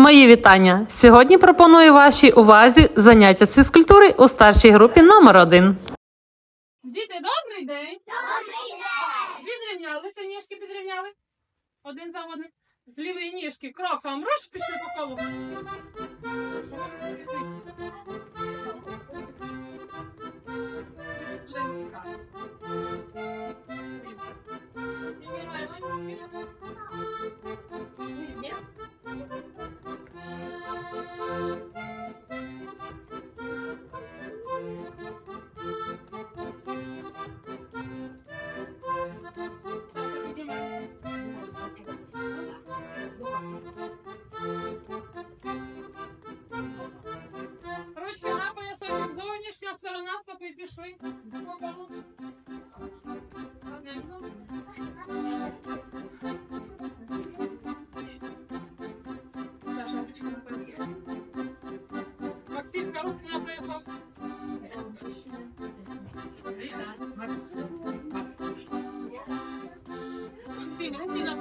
Мої вітання! Сьогодні пропоную вашій увазі заняття з фізкультури у старшій групі номер 1 Діти, добрий день! Добрий день! Підрівнялися, ніжки підрівняли. Один за одним. З лівої ніжки кроком руш пішли по колу. Ручки поясок. Максимка, руки на поясок. Максим, руки на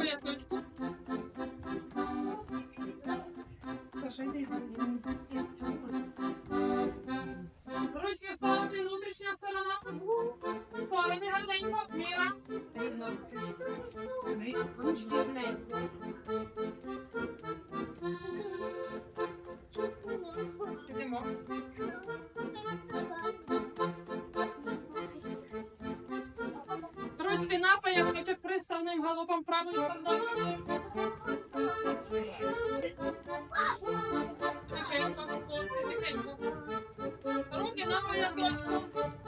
Ручки рівненько. Йдемо. Ручки на поясочок приставним галопом правою стороною. Тихенько, тихенько. Руки на поясочку. Один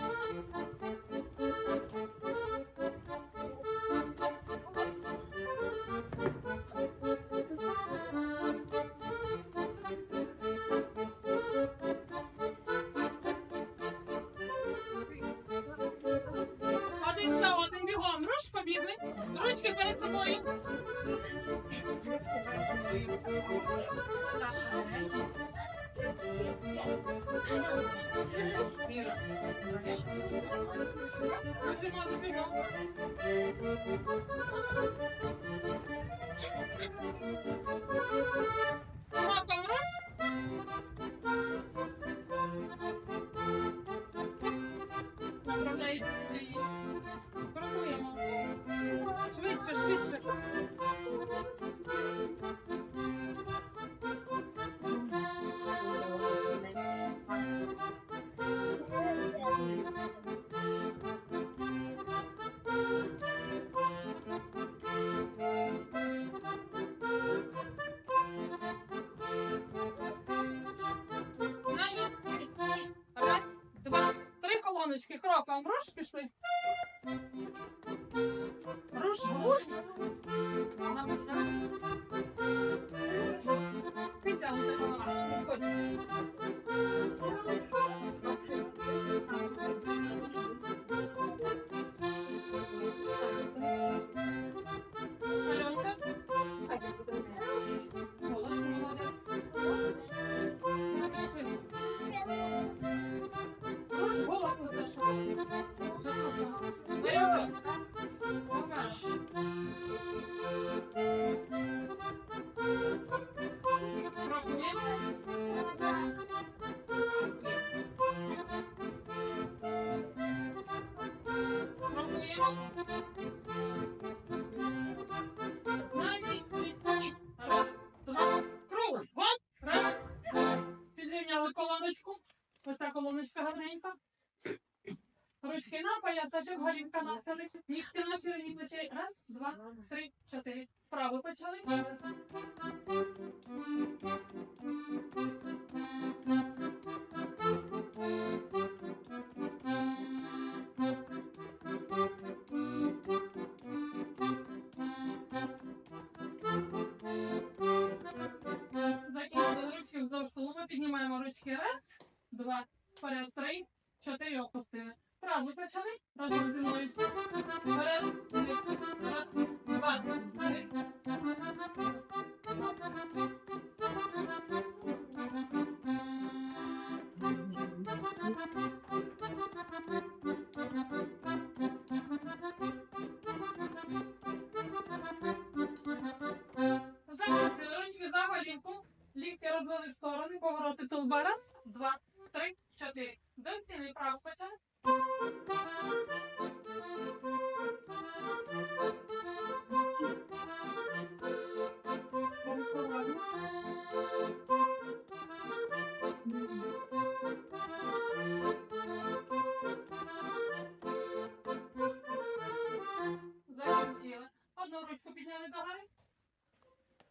Міра. Бігом, Швидше, швидше. Раз, два, три колоночки. Кроком. Руш, пішли. どう колоночка. Ручки на поясочок, голівка на столик. Ніжки на ширині плечей. Раз, два, три, чотири. Право почали. Закинули ручки вздовж тулуба, піднімаємо ручки. Раз, два, вперед, три, чотири опустили. Праву почали. Разом зі мною. Вперед, три, раз, два, три. Закрути ручки за голівку. Лікті розвели в сторони, повороти тулба. Раз, два, три, чотири. До стіни право почали. Закрутили. Одну ручку підняли догори.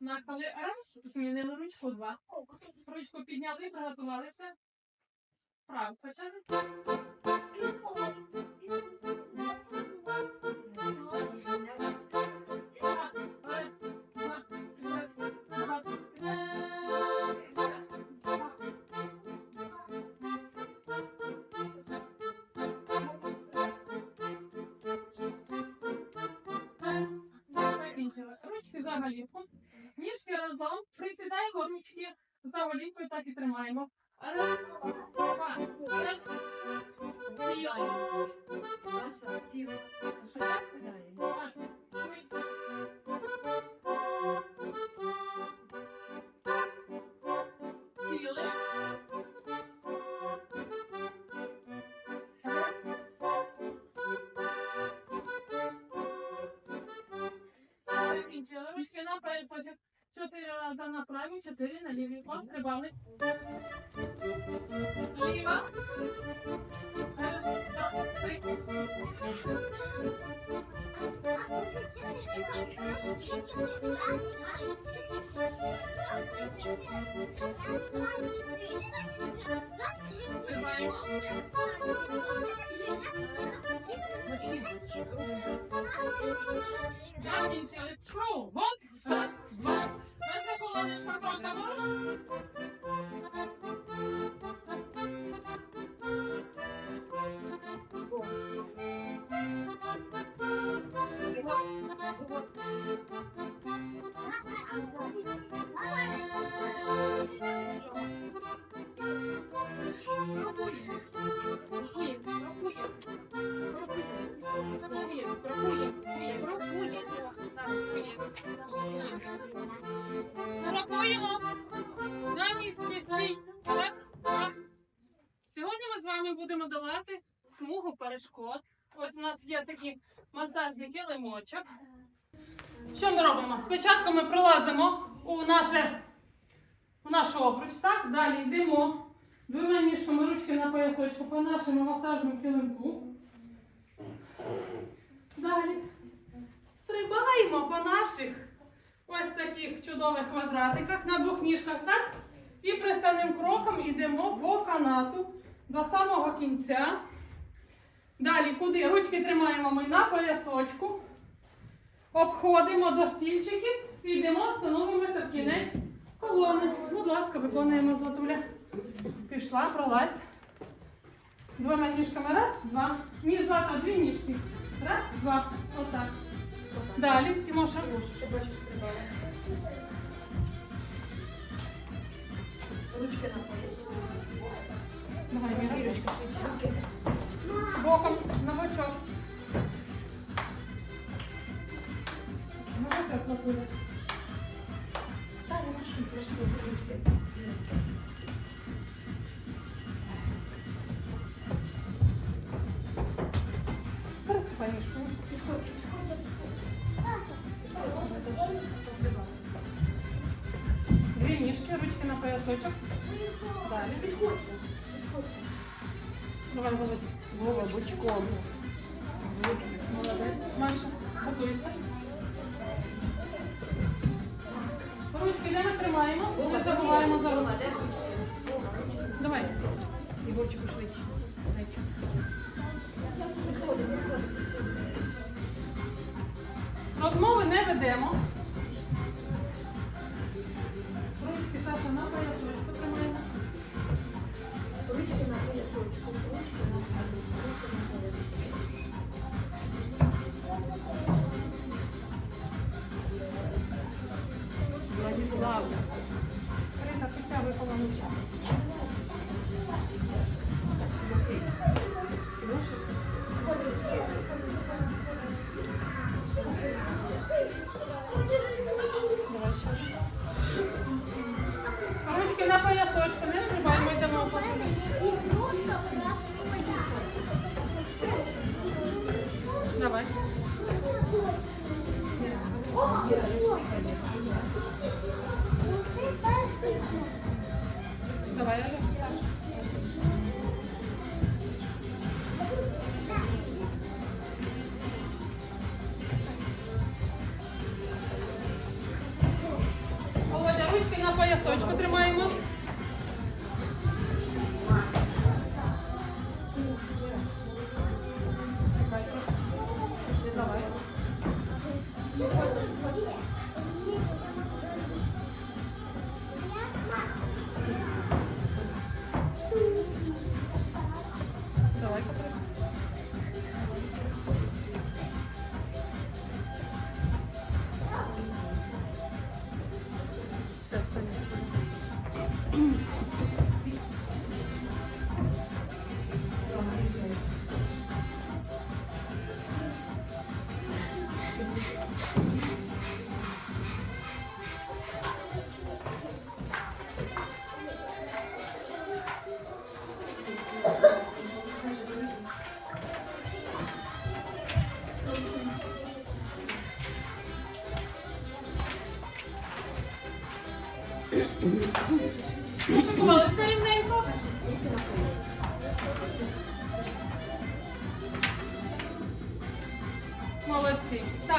Нахали раз, змінили ручку два. Ручку підняли, приготувалися. Право почали. Правій, чотири на лівій. Пострибали. Ліва. Раз, два, три. Стрибаємо. Закінчили. Скру. Вот. Раз, два. Flores recordador. Thank you. Ми будемо долати смугу перешкод. Ось у нас є такий масажний килимочок. Що ми робимо? Спочатку ми пролазимо у наше у наш обруч, так? Далі йдемо двома ніжками ручки на поясочку по нашому массажному килимку. Далі стрибаємо по наших ось таких чудових квадратиках на двох ніжках, так? І пристаним кроком йдемо по канату до самого кінця. Далі, куди? Ручки тримаємо ми на поясочку. Обходимо до стільчиків і йдемо, становимося в кінець колони. Будь ласка, виконуємо златуля. Пішла, пролазь. Двома ніжками. Раз, два. Ні, злата, дві ніжки. Раз, два. Отак. Далі, Тимоша. Ручки на пояс. Давай. Вірочка, швидше. Боком на бочок. На бочок Златуля. Далі машину прийшли, дивіться. Пересипай ніжку. Дві ручки на поясочок. Далі. Підходьте. Давай, Володь. Вова, бочком. Молодець. Маша, готуйся. Ручки ми тримаємо. Не забуваємо за ручки. Давай. Швидше. Зайчик. Підходимо, підходимо. Розмови не ведемо. Ручки на поясочку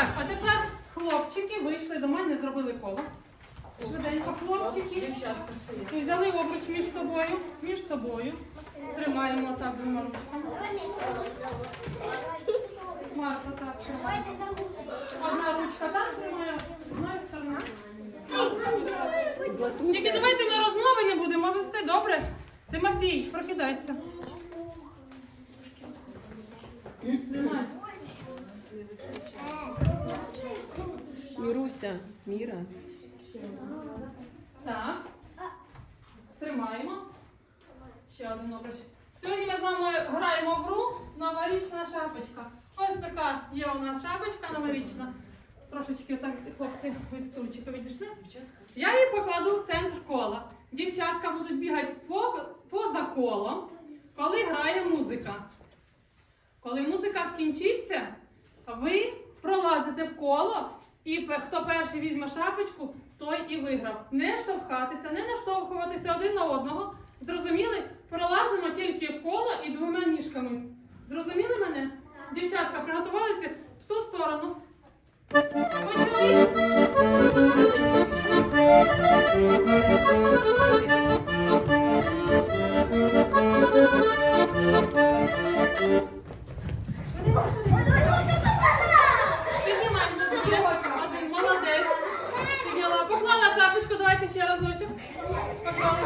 Так, а тепер хлопчики вийшли до мене, зробили коло. Швиденько хлопчики. І взяли обруч між собою. Між собою. Тримаємо так двома ручками. Марко, так. тримай. Одна ручка так тримає, з одної сторони. Тільки давайте ми розмови не будемо вести, добре? Тимофій, прокидайся. Тримай. Міруся, Міра. Так. Тримаємо. Ще один обруч. Сьогодні ми з вами граємо в гру новорічна шапочка. Ось така є у нас шапочка новорічна. Трошечки так хлопці від стульчика відійшли. Я її покладу в центр кола. Дівчатка будуть бігати по, поза колом, коли грає музика. Коли музика скінчиться, ви пролазите в коло, і хто перший візьме шапочку, той і виграв. Не штовхатися, не наштовхуватися один на одного. Зрозуміли? Пролазимо тільки в коло і двома ніжками. Зрозуміли мене? Дівчатка, приготувалися в ту сторону. Почали на такі. Один, молодець. Підняла. Поклала шапочку, давайте ще разочок. Поклали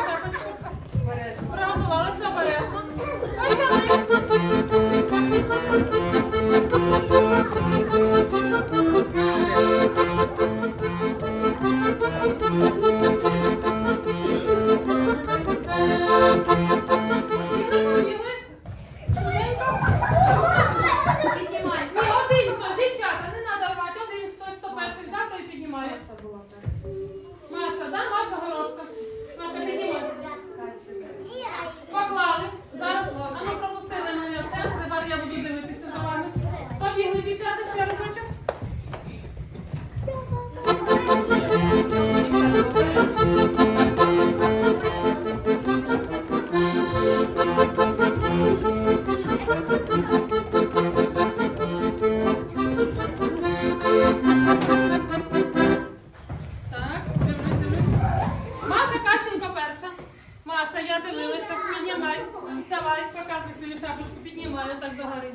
шапочку, піднімай отак догори.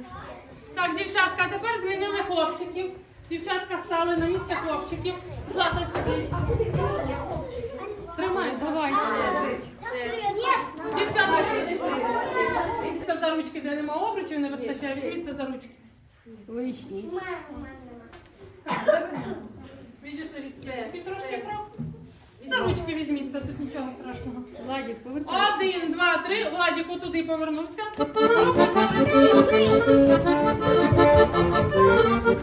Так, дівчатка, тепер змінили хлопчиків. Дівчатка стали на місце хлопчиків. Злата сюди. Тримай, давай. Дівчатка, це за ручки, де нема обручів, не вистачає. Візьміться за ручки. Вийшли. Так, ли візьміть трошки прав. За ручки візьміться, тут нічого страшного. Владик, повернувся. Один, два, три. Владіку туди повернувся.